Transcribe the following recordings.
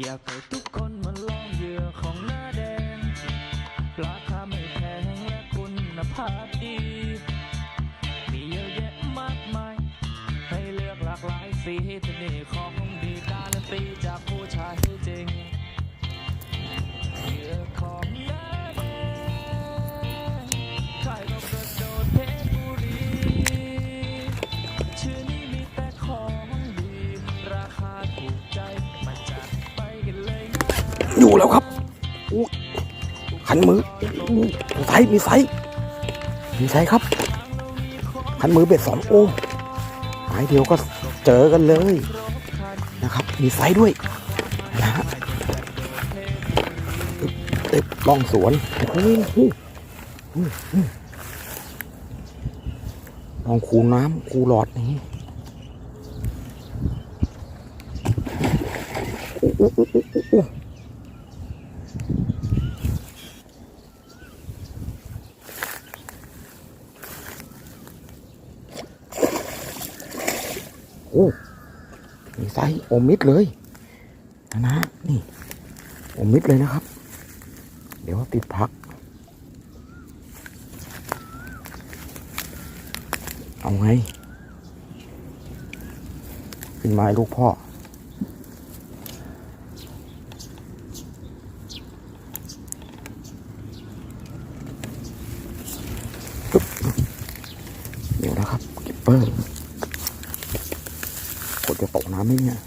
อยากให้ทุกคนมาลองเหยื่อของหน้าแดง ราคาไม่แพงและคุณภาพดี มีเยอะแยะมากมาย ให้เลือกหลากหลายสีที่นี่ของดีการันตีจากผู้ชายจริง อยู่แล้วครับขันมือมีไซมีไซส์มีไซครับ ขันมือเบ็ดสองโอ้หายเดียวก็เจอกันเลยนะครับ มีไซด้วยนะฮะตึ๊บตึ๊บล่องสวนโอ้โหอื้ออื้อลองคูน้ำคูหลอดนี้อู้อู้อู้อู้อู้ โอ้มีไซส์อมมิดเลยนะนะนี่อมมิดเลยนะครับ เดี๋ยวติดพัก เอาไง ขึ้นม้ลูกพ่อเดี๋ยวนะครับกิปเปอร์ กดจะตกน้ำไหมเนี่ย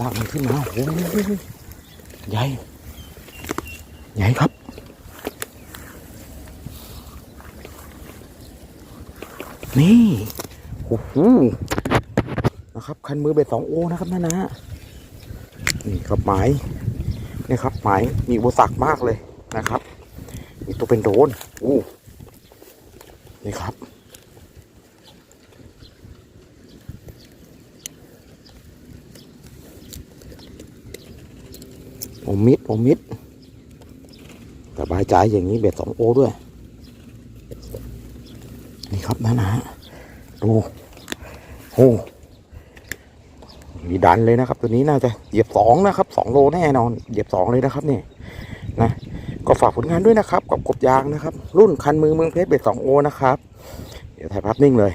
ลากมั นี่โอ้โหนะครับ คันมือเบ็ดสองโอนะครับนั่นนะฮะนี่ครับหมายนี่ครับหมายมีอุปสรรคมากเลยนะครับมีตัวเป็นโดนอู้นี่ครับผมมิดผมมิดสบายใจอย่างนี้เบ็ดสองโอด้วย นะนะดูโอ้มีดันเลยนะครับ ตัวนี้น่าจะเหยียบสองนะครับสองโลแน่นอนเหยียบสองเลยนะครับเนี่ยนะก็ฝากผลงานด้วยนะครับ กับกบยางนะครับ รุ่นคันมือเมืองเพชรเบ็ดสองโอนะครับ เดี๋ยวถ่ายภาพนิ่งเลย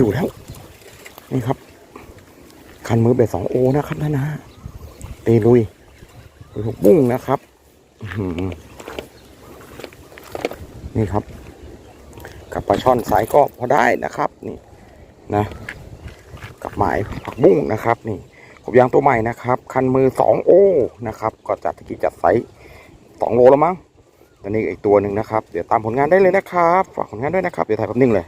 อยู่แล้ว นี่ครับ คันมือเบ็ดสองโอนะครับนะนนะเตลุยลูกบุ้งนะครับนี่ครับ กับปลาช่อนสายก็พอได้นะครับนี่นะกับหมายผักบุ้งนะครับ นี่กบยางตัวใหม่นะครับ คันมือสองโอนะครับ ก็จัดตะกี้จัดไซส์สองโลแล้วมั้งตอนนี้อีกตัวหนึ่งนะครับ เดี๋ยวตามผลงานได้เลยนะครับ ฝากผลงานด้วยนะครับ เดี๋ยวถ่ายแป๊บนึงเลย